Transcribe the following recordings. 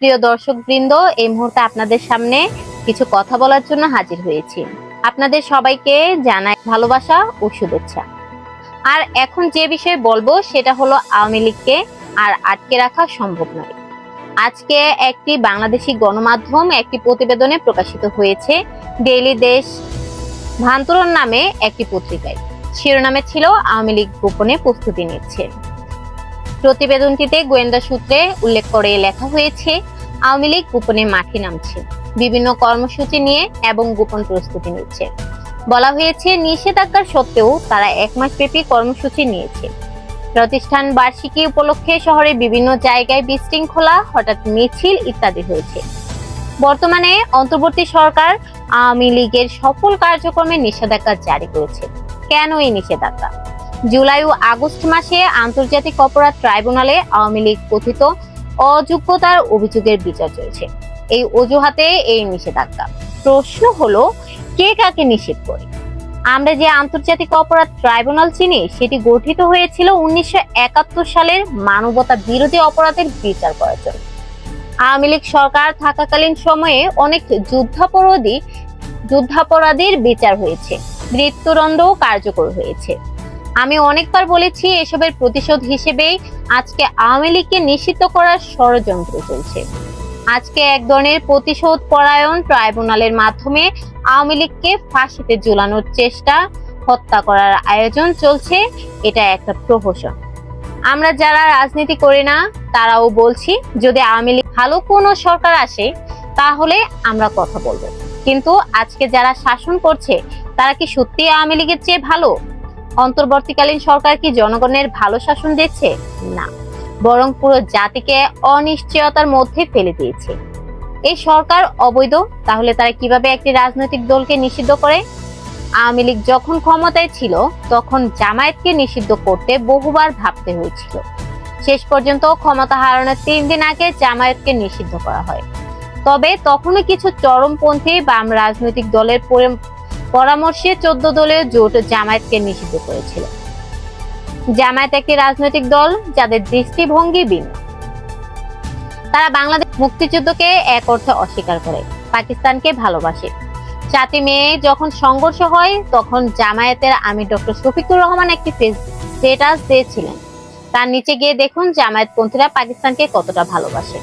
প্রিয় দর্শক বৃন্দ এই মুহূর্তে আপনাদের সামনে কিছু কথা বলার জন্য হাজির হয়েছি। আপনাদের সবাইকে জানাই ভালোবাসা ও শুভেচ্ছা। আর এখন যে বিষয়ে বলব, সেটা হলো আওয়ামী লীগকে আর আটকে রাখা সম্ভব নয়। আজকে একটি বাংলাদেশি গণমাধ্যম একটি প্রতিবেদনে প্রকাশিত হয়েছে, ডেইলি দেশ ভান্তরণ নামে একটি পত্রিকায়। শিরোনামে ছিল আওয়ামী লীগ গোপনে প্রস্তুতি নিচ্ছে। প্রতিবেদনটিতে গোয়েন্দা সূত্রে উল্লেখ করে লেখা হয়েছে, আওয়ামী লীগ গোপনে মাঠে নামছে। বিভিন্ন কর্মসূচি নিয়ে এবং গোপন প্রস্তুতি নিচ্ছে। বলা হয়েছে, নিষেধাজ্ঞার সত্ত্বেও তারা এক মাস ব্যাপী কর্মসূচি নিয়েছে। প্রতিষ্ঠান বার্ষিকী উপলক্ষে শহরে বিভিন্ন জায়গায় বিশৃঙ্খলা, হঠাৎ মিছিল ইত্যাদি হয়েছে। বর্তমানে অন্তর্বর্তী সরকার আওয়ামী লীগের সফল কার্যক্রমে নিষেধাজ্ঞা জারি করেছে। কেন এই নিষেধাজ্ঞা? জুলাই ও আগস্ট মাসে আন্তর্জাতিক অপরাধ ট্রাইব্যুনালে আওয়ামী লীগ কথিত অযোগ্যতার অভিযোগের বিচার চলছে। এই অজুহাতে এই নিষেধাজ্ঞা। প্রশ্ন হলো, কে কাকে নিষেধ করে? আমরা যে আন্তর্জাতিক অপরাধ ট্রাইব্যুনাল চিনি, সেটি গঠিত হয়েছিল উনিশশো একাত্তর সালের মানবতা বিরোধী অপরাধের বিচার করার জন্য। আওয়ামী লীগ সরকার থাকাকালীন সময়ে অনেক যুদ্ধাপরাধী যুদ্ধাপরাধীর বিচার হয়েছে। মৃত্যুদণ্ডও কার্যকর হয়েছে। আমি অনেকবার বলেছি, এসবের প্রতিশোধ হিসেবেই আজকে আওয়ামী লীগকে নিষিদ্ধ করার ষড়যন্ত্র চলছে। আজকে এক ধরনের প্রতিশোধ পরায়ণ ট্রাইব্যুনালের মাধ্যমে আওয়ামী লীগকে ফাঁসিতে ঝুলানোর চেষ্টা, হত্যা করার আয়োজন চলছে, এটা একটা প্রহসন। আমরা যারা রাজনীতি করি না, তারাও বলছি, যদি আওয়ামী লীগ ভালো কোনো সরকার আসে, তাহলে আমরা কথা বলব। কিন্তু আজকে যারা শাসন করছে, তারা কি সত্যি আওয়ামী লীগের চেয়ে ভালো? অন্তর্বর্তীকালীন সরকার কি জনগণের ভালো শাসন দিচ্ছে না। বরং পুরো জাতিকে অনিশ্চয়তার মধ্যে ফেলে দিয়েছে। এই সরকার অবৈধ, তাহলে তারা কীভাবে একটি রাজনৈতিক দলকে নিষিদ্ধ করে? আওয়ামী লীগ যখন ক্ষমতায় ছিল, তখন জামায়াতকে নিষিদ্ধ করতে বহুবার ভাবতে হয়েছিল। শেষ পর্যন্ত ক্ষমতা হারানোর তিন দিন আগে জামায়াতকে নিষিদ্ধ করা হয়। তবে তখনও কিছু চরমপন্থী বাম রাজনৈতিক দলের পরামর্শে চোদ্দ দলীয় জোট জামায়াতকে নিষিদ্ধ করেছিল। জামায়াত একটি রাজনৈতিক দল, যাদের দৃষ্টিভঙ্গি ভিন্ন। তারা বাংলাদেশ মুক্তিযুদ্ধকে এক অর্থে অস্বীকার করে, পাকিস্তানকে ভালোবাসে। সাতই মে যখন সংঘর্ষ হয়, তখন জামায়াতের আমির ডক্টর শফিকুর রহমান একটি স্টেটাস দিয়েছিলেন। তার নিচে গিয়ে দেখুন জামায়াতপন্থীরা পাকিস্তানকে কতটা ভালোবাসে।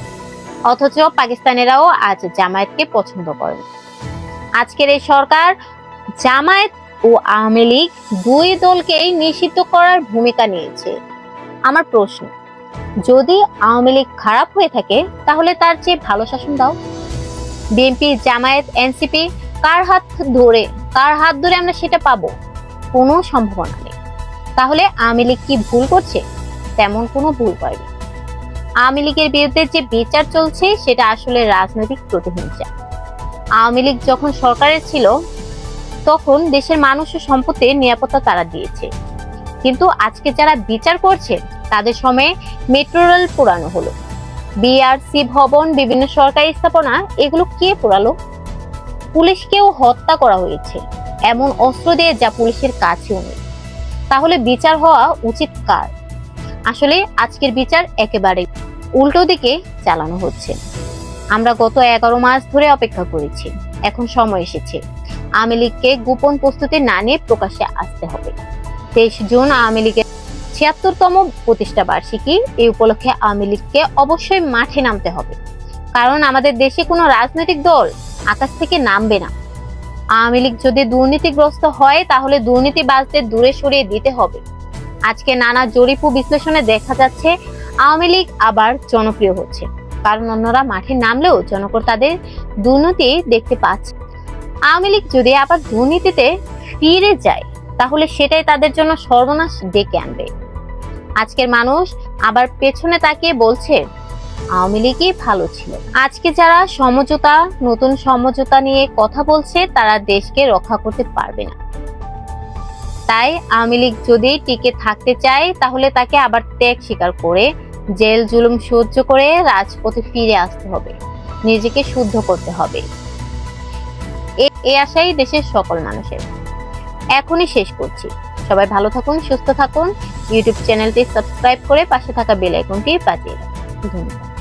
অথচ পাকিস্তানিরাও আজ জামায়াতকে পছন্দ করেন। আজকের এই সরকার জামায়াত ও আওয়ামী লীগ দুই দলকেই নিষিদ্ধ করার ভূমিকা নিয়েছে। আমার প্রশ্ন, যদি আওয়ামী লীগ খারাপ হয়ে থাকে, তাহলে তার চেয়ে ভালো শাসন দাও। বিএনপি, জামায়াত, এনসিপি, কার হাত ধরে, কার হাত ধরে আমরা সেটা পাবো? কোনো সম্ভাবনা নেই। তাহলে আওয়ামী লীগ কি ভুল করছে? তেমন কোনো ভুল করেনি আওয়ামী লীগের বিরুদ্ধে যে বিচার চলছে, সেটা আসলে রাজনৈতিক প্রতিহিংসা। আওয়ামী লীগ যখন সরকারে ছিল তখন দেশের মানুষ ও সম্পত্তির নিরাপত্তা তারা দিয়েছে। কিন্তু আজকে যারা বিচার করছে, তাদের সময়ে মেট্রো রেল পোড়ানো হলো। বিআরসি ভবন, বিভিন্ন সরকারি স্থাপনা, এগুলো কে পোড়ালো? পুলিশকেও হত্যা করা হয়েছে। এমন অস্ত্র দিয়ে যা পুলিশের কাছেও নেই। তাহলে বিচার হওয়া উচিত কার? আসলে আজকের বিচার একেবারে উল্টো দিকে চালানো হচ্ছে। আমরা গত এগারো মাস ধরে অপেক্ষা করেছি। এখন সময় এসেছে। আওয়ামী লীগকে গোপন প্রস্তুতি না নিয়ে প্রকাশ্যে আসতে হবে। তেইশ জুন আওয়ামী লীগের ছিয়াত্তরতম প্রতিষ্ঠা বার্ষিকী এই উপলক্ষে আওয়ামী লীগকে অবশ্যই মাঠে নামতে হবে। কারণ আমাদের দেশে কোনো রাজনৈতিক দল আকাশ থেকে নামবে না। আওয়ামী লীগ যদি দুর্নীতিগ্রস্ত হয়, তাহলে দুর্নীতিবাজদের দূরে সরিয়ে দিতে হবে। আজকে নানা জরিপ ও বিশ্লেষণে দেখা যাচ্ছে, আওয়ামী লীগ আবার জনপ্রিয় হচ্ছে। কারণ অন্যরা মাঠে নামলেও জনকর তাদের দুর্নীতি দেখতে পাচ্ছে। আওয়ামী লীগ যদি আবার দুর্নীতিতে ফিরে যায়, তাহলে সেটাই তাদের জন্য সর্বনাশ ডেকে আনবে। আজকের মানুষ আবার পেছনে তাকিয়ে বলছে, আওয়ামী লীগই ভালো ছিল। আজকে যারা সমঝোতা, নতুন সমঝোতা নিয়ে কথা বলছে, তারা দেশকে রক্ষা করতে পারবে না। তাই আওয়ামী লীগ যদি টিকে থাকতে চায়, তাহলে তাকে আবার ত্যাগ স্বীকার করে, জেল, জুলুম সহ্য করে রাজপথে ফিরে আসতে হবে। নিজেকে শুদ্ধ করতে হবে। এ- আশাই দেশের সকল মানুষের। এখনই শেষ করছি। সবাই ভালো থাকুন, সুস্থ থাকুন। ইউটিউব চ্যানেলটি সাবস্ক্রাইব করে পাশে থাকা বেল আইকনটি বাজিয়ে ধন্যবাদ।